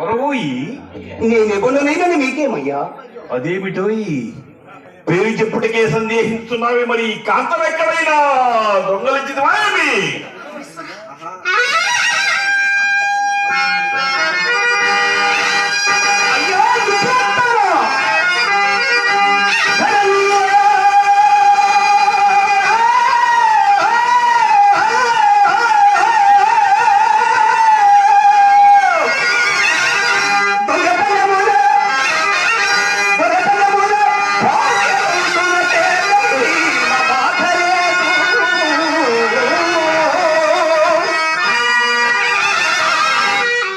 ఎవరోయి నేనెవరినైనా మీకేమయ్యా? అదేమిటోయి? పేరు చెప్పుటకే సందేహిస్తున్నావే మరి కాంతం ఎక్కడైనా? దొంగలించినవామి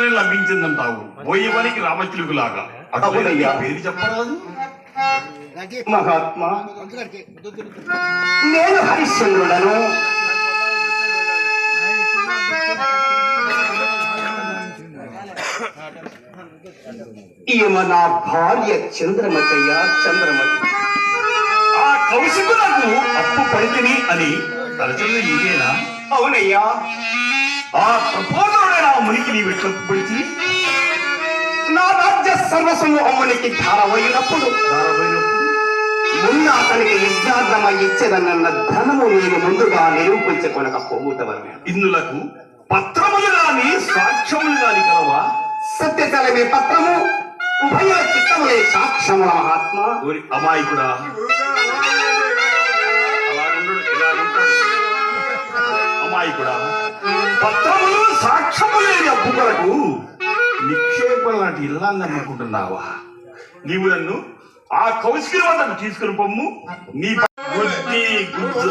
చంద్రుని లభించిందంటావు పోయేవానికి రామచిలుగులాగా అవునయ్యా. పేరు చెప్పరాదు. మహాత్మా. నేను హరిశ్చంద్రుడను. ఈమె నా భార్య చంద్రమతయ్య చంద్రమతి. ఆ కౌశికులకు అప్పు పడితిని అని తలచల్లి నీవేనా అవునయ్యా. ఆ ప్రపోజరుడైన ఆ మునికి నీ వెట్ల పడిచి నా రాజ్య సర్వస్వము అమ్మునికి దారపోయినప్పుడు ముందు అతనికి యజ్ఞాగ్రమ ఇచ్చేదన్న ధనము నేను ముందుగా నిరూపించుకొనక పోగొట్టవలను ఇందులకు పత్రములు గాని సాక్ష్యములు గాని కలవా? సత్యతలమే పత్రము ఉభయ చిత్తములే సాక్ష్యముల మహాత్మా. అమాయకుడా అమాయకుడా పత్రములు సాక్ష్యము లేని అప్పు కొరకు నిక్షేపం లాంటి ఇల్లాన్ని నమ్ముకుంటున్నావా నీవు నన్ను ఆ కౌశికుల వద్దకు తీసుకుని పొమ్ము. నీ బుద్ధి గుజ్జు.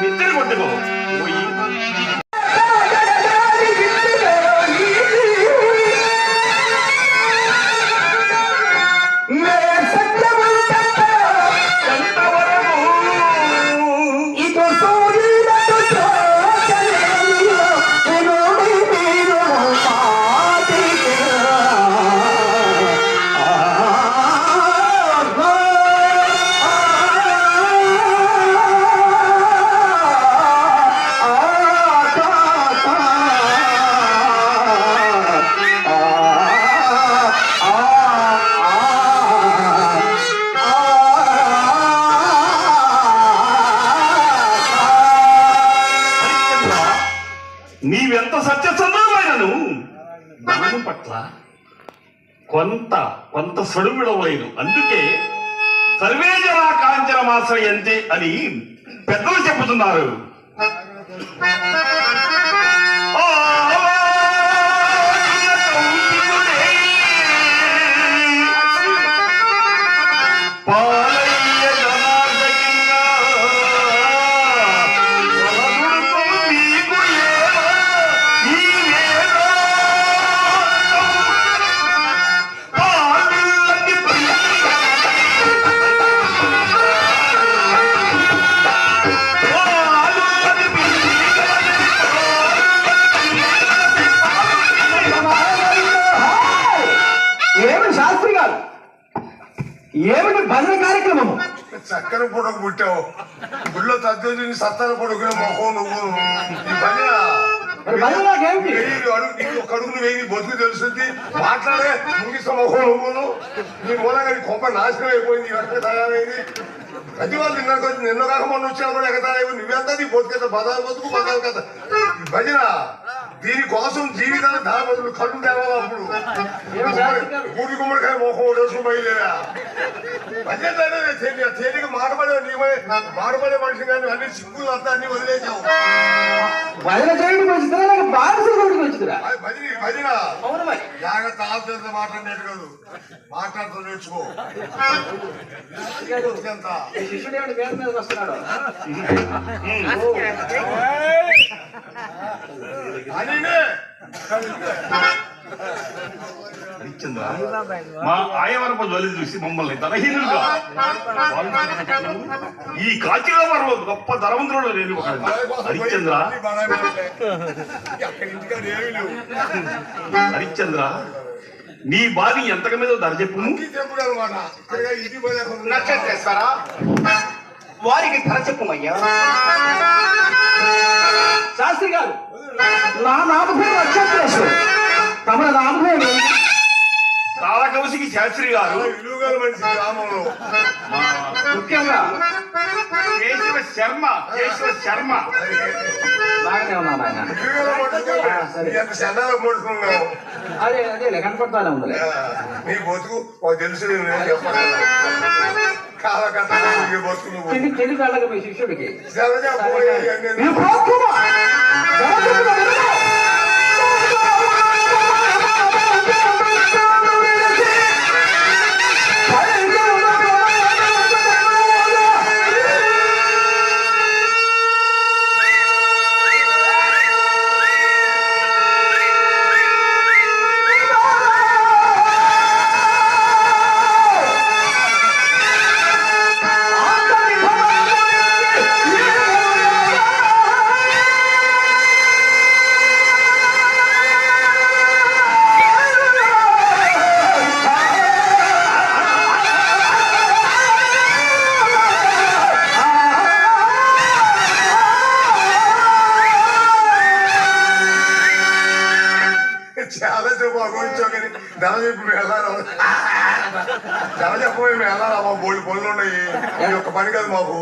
నిద్ర కొట్టుకో. కొంత కొంత సడువిడవలేదు అందుకే సర్వే కాంచన మాసం ఎంతే అని పెద్దలు చెబుతున్నారు. గారు ఏమిటి భజన కార్యక్రమము? చక్కెర పొడకు పుట్టావు. గుళ్ళో తద్దు సత్తర పొడుకునే మొహం నువ్వు. వెయ్యి బతుకు తెలుస్తుంది. మాట్లాడే ముగిస్తా మొహం నువ్వును నీ మూలంగా నీ కొంప నాశనం అయిపోయింది ఎక్కడ తయారైంది. ప్రతి వాళ్ళు నిన్న నిన్న కాక మొన్న వచ్చినా కూడా ఎగతారైపోయి నువ్వెంత నీ బతుకు బదాలు బతుకు బదాలు కదా భజన దీనికోసం జీవితాన్ని ధర బదులు కళ్ళు తేవాలి అప్పుడు. గుడి గుమ్మడికాయ మొహం వేసుకుని బయలుదేరా భజన తేలిక తేలిక మాటపడే నీవే మాటపడే మనిషి కానీ అన్ని. సిగ్గులు అంతా అన్ని. వదిలేసావు జాగ్రత్త ఆలోచన మాట్లాడినట్టు కాదు మాట్లాడుతూ నేర్చుకో ఎంత అనినే హరిశ్చంద్ర మా ఆయవరమ జ్వలి చూసి మమ్మల్ని ధనహీనులుగా ఈ కాచిరావరంలో గొప్ప ధనవంతుడు నేను ఒకడు హరిశ్చంద్ర. హరిశ్చంద్ర నీ బాధ ఎంతక మీద ధర చెప్పు నక్షత్రేశ్వరా వారికి ధర చెప్పుమయ్యా శాస్త్రి గారు నా నామధేయం నక్షత్రేశ్వరు తమ నామధేయం కాలకవసికి శాస్త్రి గారు. విలువగల మనిషి గ్రామంలో. మా ముఖ్యంగా కేశవ శర్మ కేశవ శర్మ. బాగానే ఉన్నాను ఆయన విలువగల మనిషి ఆ, సరే. ఎంత చందాలు పడుతున్నావు అదే అదే కనపడతానే ఉందిలే నీ బతుకు తెలుసు నేను చెప్పాలి? బతుకు నువ్వు. వెళ్ళక మీ శిష్యుడికి. చెప్పు అనుభవించావు కానీ ధన చెప్పి వెళ్ళాలి ధన చెప్పబోయి వెళ్ళాలి మా బోడి పనులు ఉన్నాయి. ఈ యొక్క పని కాదు మాకు?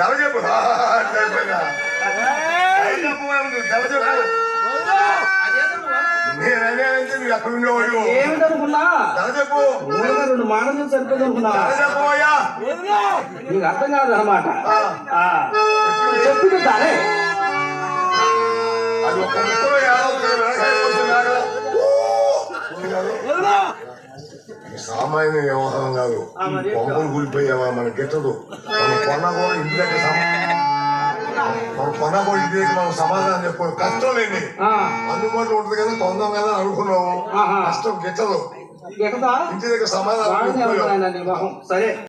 ధన చెప్పు. ఆ, అంటే అయిపోయిందా? ధన చెప్పబోయే ముందు ధన చెప్పు. నేను అనేదంటే నువ్వు ఎక్కడ ఉండేవాడు ధన చెప్పు. మూడుగా రెండు మాటలు సరిపోదు అనుకున్నా? ధన చెప్పబోయా నీకు అర్థం కాదు అనమాట చెప్పింది తానే అది ఒక ముక్కలో. ఇది సామాన్య వ్యవహారం కాదు. బొమ్మలు కూలిపోయావా మన గిట్టదు మన కొన్న కూడా ఇంటి దగ్గర మన కొన్న కూడా ఇంటి దగ్గర మనం సమాధానం చెప్పు కష్టం లేని అందుబాటులో ఉంటుంది కదా కొందాం కదా అనుకున్నాము. కష్టం గిట్టదు ఇంటి దగ్గర సమాధానం సరే.